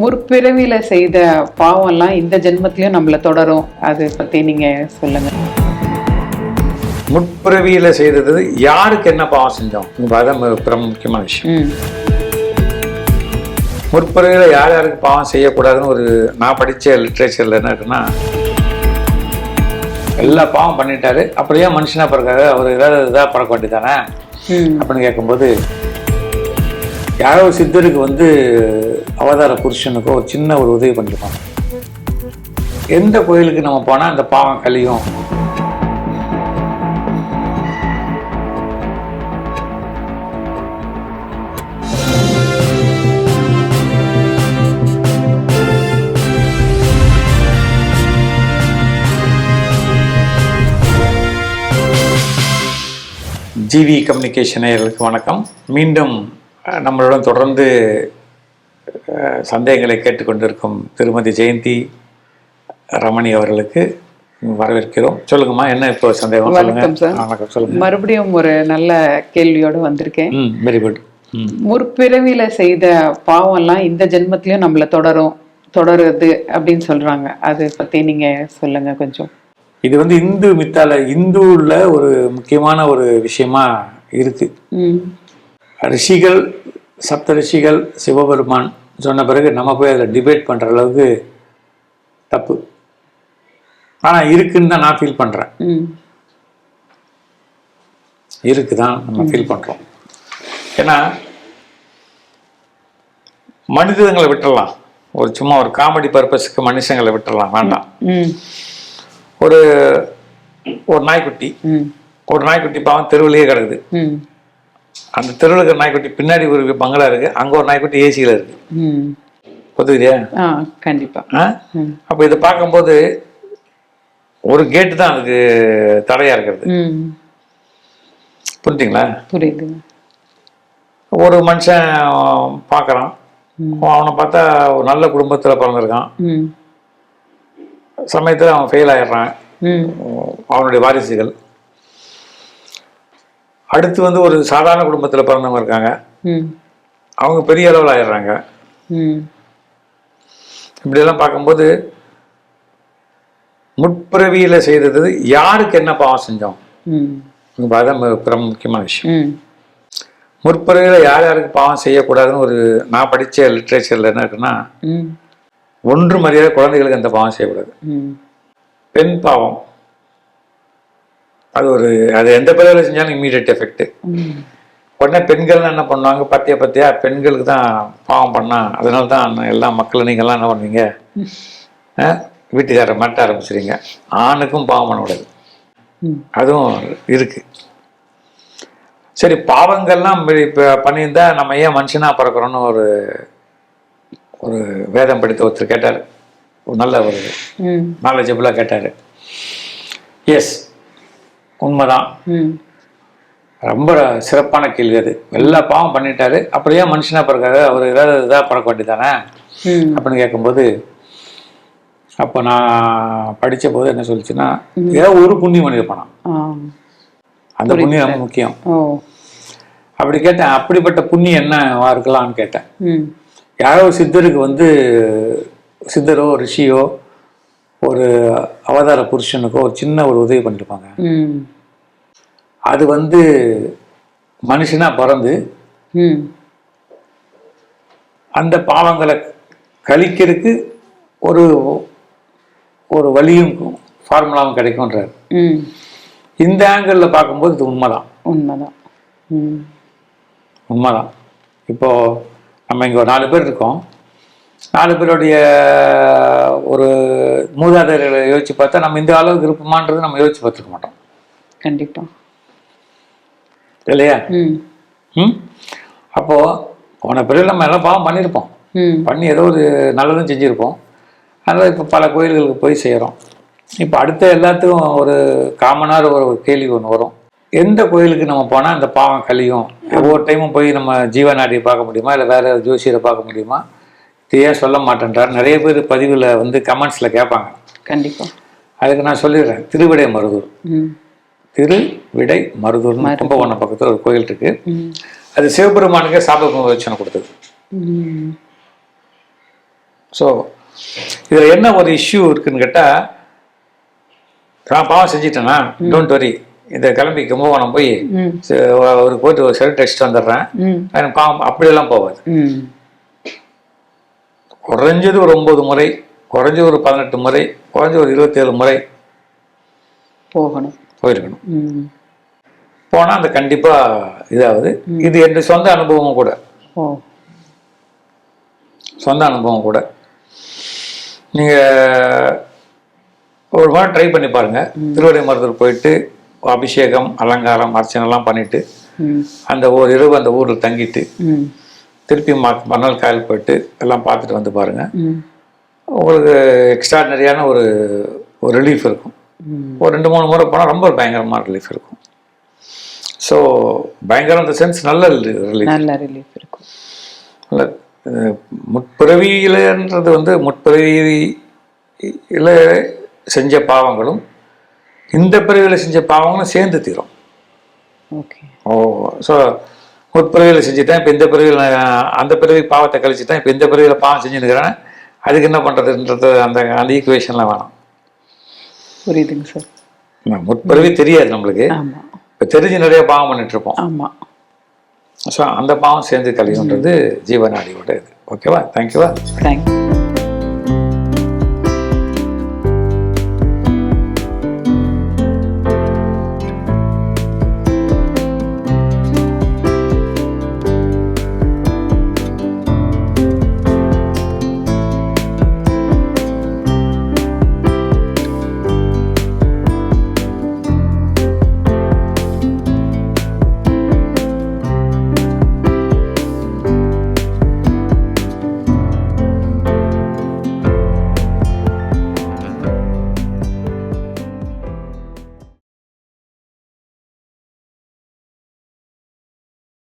முற்பிறவியில செய்த பாவம்லாம் இந்த ஜென்மத்திலயும் நம்மள தொடரும். அதை பத்தி நீங்க சொல்லுங்க. முற்பிறவியில் செய்தது யாருக்கு என்ன பாவம் செஞ்சோம்? அதான் முக்கியமான விஷயம். முற்பிறவியில் யார் யாருக்கு பாவம் செய்யக்கூடாதுன்னு ஒரு நான் படித்த லிட்ரேச்சரில் என்ன இருக்குன்னா எல்லா பாவம் பண்ணிட்டாரு. அப்புறம் ஏன் மனுஷனாக பிறக்காரு? அவர் ஏதாவது இதாக பிறக்க வேண்டியதானே அப்படின்னு கேட்கும்போது யாரோ ஒரு சித்தருக்கு வந்து அவதார புருஷனுக்கோ ஒரு சின்ன ஒரு உதவி பண்ணிருப்பாங்க. எந்த கோயிலுக்கு நம்ம போனால் அந்த பாவம் கழியும்? ஜிவி கம்யூனிகேஷன் நேயர்களுக்கு வணக்கம். மீண்டும் நம்மளுடன் தொடர்ந்து சந்தேகங்களை கேட்டுக்கொண்டிருக்கும் திருமதி ஜெயந்தி ரமணி அவர்களுக்கு வரவேற்கிறோம். சொல்லுங்கம்மா என்ன இப்போ சந்தேகம்? சொல்லுங்க. வணக்கம் சார். வணக்கம் சொல்லுங்க. மறுபடியும் ஒரு நல்ல கேள்வியோட வந்திருக்கேன். வெரி குட் முற்பிறவியில செய்த பாவம்லாம் இந்த ஜென்மத்திலயும் நம்மள தொடரும் தொடருது அப்படின்னு சொல்றாங்க. அதை பத்தி நீங்க சொல்லுங்க கொஞ்சம். இது வந்து இந்து மித்தால இந்துவில் ஒரு முக்கியமான ஒரு விஷயமா இருக்கு. ரிஷிகள் சப்த ரிஷிகள் சிவபெருமான் சொன்ன பிறகு நம்ம போய் அதில் டிபேட் பண்ணுற அளவுக்கு தப்பு. ஆனால் இருக்குன்னு தான் நான் ஃபீல் பண்ணுறேன் ம். இருக்கு தான் நம்ம ஃபீல் பண்ணுறோம் ஏன்னா மனிதங்களை விட்டுறலாம். ஒரு சும்மா ஒரு காமெடி பர்பஸ்க்கு மனுஷங்களை விட்டுறலாம். வேண்டாம். ஒரு ஒரு நாய்க்குட்டி. ஒரு நாய்க்குட்டி பாவம் தெருவிலேயே கிடக்குது. அந்த தெருவில் இருக்கிற நாய்க்குட்டி பின்னாடி ஒரு பங்களா இருக்கு அங்கே ஒரு நாய்க்குட்டி ஏசியில் இருக்கு. ம். ஒத்துக்கிறியா ஆ கண்டிப்பா. ஆ? ம். அப்போ இதை பார்க்கும்போது ஒரு கேட்டு தான் அதுக்கு தடையா இருக்கிறது. புரிஞ்சுங்களா? புரியுது. ஒரு மனுஷன் பார்க்குறான். அவனை பார்த்தா ஒரு நல்ல குடும்பத்தில் பிறந்திருக்கான். சமயத்தில் அவன் ஃபெயில் ஆயிடுறான். அவனுடைய வாரிசுகள். அடுத்து வந்து ஒரு சாதாரண குடும்பத்தில் பிறந்தவங்க இருக்காங்க. அவங்க பெரிய அளவில் ஆயிடுறாங்க. இப்படியெல்லாம் பார்க்கும்போது முற்பிறவியில் செய்தது யாருக்கு என்ன பாவம் செஞ்சோம்? அதான் ரொம்ப முக்கியமான விஷயம். முற்பிறவியில் யார் யாருக்கு பாவம் செய்யக்கூடாதுன்னு ஒரு நான் படித்த லிட்ரேச்சரில் என்ன இருக்குன்னா ஒன்று மரியாதை குழந்தைகளுக்கு அந்த பாவம் செய்யக்கூடாது. பெண் பாவம். அது ஒரு அது எந்த பிறவில செஞ்சாலும் இம்மீடியட் எஃபெக்ட் உடனே பெண்கள் என்ன பண்ணுவாங்க? பத்தியா பத்தியா பெண்களுக்கு தான் பாவம் பண்ணா அதனால தான் எல்லா மக்களும் நீங்கள்லாம் என்ன பண்ணுவீங்க? வீட்டுக்காரரை மாட்ட ஆரம்பிச்சிடுங்க ஆணுக்கும் பாவம் பண்ணக்கூடாது அதுவும் இருக்கு. சரி பாவங்கள்லாம் இப்போ பண்ணியிருந்தா நம்ம ஏன் மனுஷனா பிறக்கிறோன்னு ஒரு ஒரு வேதம் படித்த ஒருத்தர் கேட்டார். ஒரு நல்ல ஒரு நாலேஜபிளாக கேட்டார். எஸ் உண்மைதான். ரொம்ப சிறப்பான கேள்வி அது. எல்லா பாவம் பண்ணிட்டாரு. ஏன் மனுஷனா பிறக்காரு? அவர் ஏதாவது இதாக பிறக்க வேண்டியதானே அப்படின்னு கேட்கும்போது அப்போ நான் படித்த போது என்ன சொல்லிச்சுன்னா ஏதோ ஒரு புண்ணியம் பண்ணியிருப்பானா ஆ. அந்த புண்ணியம் ரொம்ப முக்கியம். அப்படி கேட்டேன் அப்படிப்பட்ட புண்ணியம் என்னவா இருக்கலாம்னு கேட்டேன். யாரோ சித்தருக்கு வந்து சித்தரோ ரிஷியோ ஒரு அவதார புருஷனுக்கோ ஒரு சின்ன ஒரு உதவி பண்ணிருப்பாங்க. ம். அது வந்து மனுஷனா பிறந்து அந்த பாவங்களை கழிக்கிறதுக்கு ஒரு ஒரு வழியும் ஃபார்முலாவும் கிடைக்கும்ன்றார். இந்த ஆங்கிளில் பார்க்கும்போது இது உண்மைதான். உண்மைதான். உண்மைதான். இப்போ நம்ம இங்கே ஒரு நாலு பேர் இருக்கோம். நாலு பேருடைய ஒரு மூதாதையர்களை யோசிச்சு பார்த்தா நம்ம இந்த அளவுக்கு இருப்போமான்றது நம்ம யோசிச்சு பார்த்துக்க மாட்டோம். கண்டிப்பா. இல்லையா? ம். அப்போது போன பிறகு நம்ம எல்லாம் பாவம் பண்ணியிருப்போம். பண்ணி ஏதோ ஒரு நல்லதும் செஞ்சுருப்போம். அதனால் இப்போ பல கோயில்களுக்கு போய் செய்கிறோம். இப்போ அடுத்த எல்லாத்துக்கும் ஒரு காமனாக ஒரு ஒரு கேள்வி ஒன்று வரும். எந்த கோயிலுக்கு நம்ம போனால் அந்த பாவம் கழியும்? ஒவ்வொரு டைமும் போய் நம்ம ஜீவநாடியை பார்க்க முடியுமா? இல்லை வேற ஜோசியரை பார்க்க முடியுமா? ஏன் சொல்ல மாட்டேன்றார். நிறைய பேர் பதிவில் வந்து கமெண்ட்ஸில் கேட்பாங்க. கண்டிப்பா. அதுக்கு நான் சொல்லிடுறேன். திருவிடை மருதூர் ம். திருவிடை மருதூர்னு கும்பகோணம் பக்கத்தில் ஒரு கோயில் இருக்கு. அது சிவபெருமானுக்கே சாப விமோச்சனை கொடுத்தது. ஸோ இதில் என்ன ஒரு இஷ்யூ இருக்குன்னு கேட்டால் நான் பாவம் செஞ்சிட்டேனா? டோன்ட் வரி இதை கிளம்பி கும்பகோணம் போய் அவருக்கு போயிட்டு ஒரு ஷர்ட் அடிச்சுட்டு வந்துடுறேன். எனக்கு பாவம் அப்படியெல்லாம் போகாது. ம். குறைஞ்சது ஒரு ஒன்பது முறை குறைஞ்சது ஒரு பதினெட்டு முறை குறைஞ்சது ஒரு இருபத்தேழு முறை போகணும். போயிருக்கணும். போனால் அந்த கண்டிப்பாக இதாகுது. இது என் சொந்த அனுபவமும் கூட. சொந்த அனுபவம் கூட. நீங்கள் ஒரு வாரம் ட்ரை பண்ணி பாருங்கள் திருவடை மருதூர் போயிட்டு அபிஷேகம் அலங்காரம் அர்ச்சனைலாம் பண்ணிட்டு அந்த ஒரு இரவு அந்த ஊரில் தங்கிட்டு திருப்பி மா மறுநாள் காயல் போயிட்டு எல்லாம் பார்த்துட்டு வந்து பாருங்கள் உங்களுக்கு எக்ஸ்ட்ராடனரியான ஒரு ஒரு ரிலீஃப் இருக்கும். ஒரு ரெண்டு மூணு முறை போனால் ரொம்ப பயங்கரமான ரிலீஃப் இருக்கும். ஸோ பயங்கரம் இந்த சென்ஸ் நல்ல ரிலீஃப் நல்ல ரிலீஃப் இருக்கும். நல்ல அஹ், முற்பிறவியிலன்றது வந்து முற்பிறவியில் செஞ்ச பாவங்களும் இந்த பிறவியில் செஞ்ச பாவங்களும் சேர்ந்து தீரும். ஓகே. ஓ ஸோ முற்பிறவியில் செஞ்சுட்டேன் இப்போ இந்த பிறவியில் அந்த பிறவி பாவத்தை கழிச்சுட்டேன் இப்போ இந்த பிறவியில் பாவம் செஞ்சுருக்கிறேன் அதுக்கு என்ன பண்ணுறதுன்றது அந்த அந்த ஈக்குவேஷன்லாம் வேணாம். புரியுதுங்க சார். முற்பிறவி தெரியாது நம்மளுக்கு. இப்போ தெரிஞ்சு நிறைய பாவம் பண்ணிட்டு இருப்போம் ஆமா. ஸோ அந்த பாவம் சேர்ந்து கழியுன்றது ஜீவநாடியோட இது. ஓகேவா தேங்க்யூவா தேங்க்யூ